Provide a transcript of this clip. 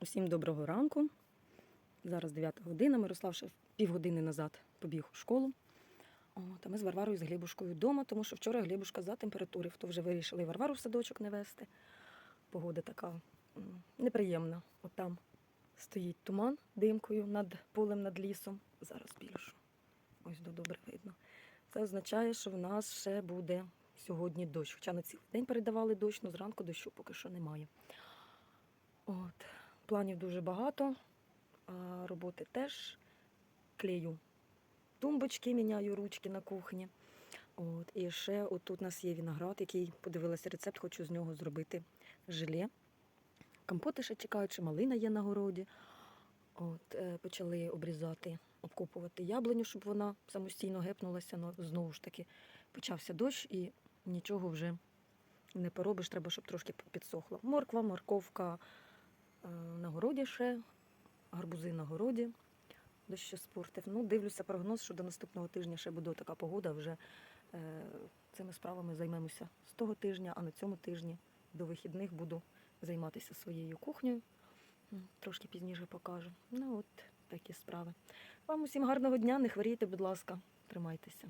Усім доброго ранку. Зараз 9 година. Мирослав ще півгодини назад побіг у школу. От, а ми з Варварою з Глібушкою вдома, тому що вчора Глібушка за температурів, то вже вирішили Варвару в садочок не вести. Погода така неприємна. От там стоїть туман димкою над полем, над лісом. Зараз більшу. Ось до добре видно. Це означає, що в нас ще буде сьогодні дощ. Хоча на цілий день передавали дощ, але зранку дощу поки що немає. Планів дуже багато, а роботи теж клею тумбочки, міняю ручки на кухні. От. І ще отут у нас є виноград, який подивилася рецепт, хочу з нього зробити желе. Компоти ще чекають, чи малина є на городі. От, е, почали обрізати, обкопувати яблуню, щоб вона самостійно гепнулася. але знову ж таки почався дощ і нічого вже не поробиш, треба, щоб трошки підсохло. Морква, морковка на городі ще, гарбузи на городі. Ще спортив. Ну, дивлюся прогноз, що до наступного тижня ще буде така погода. Вже е, цими справами займемося з того тижня, а на цьому тижні до вихідних буду займатися своєю кухнею. Трошки пізніше покажу. Ну от такі справи. Вам усім гарного дня, не хворійте, будь ласка, тримайтеся.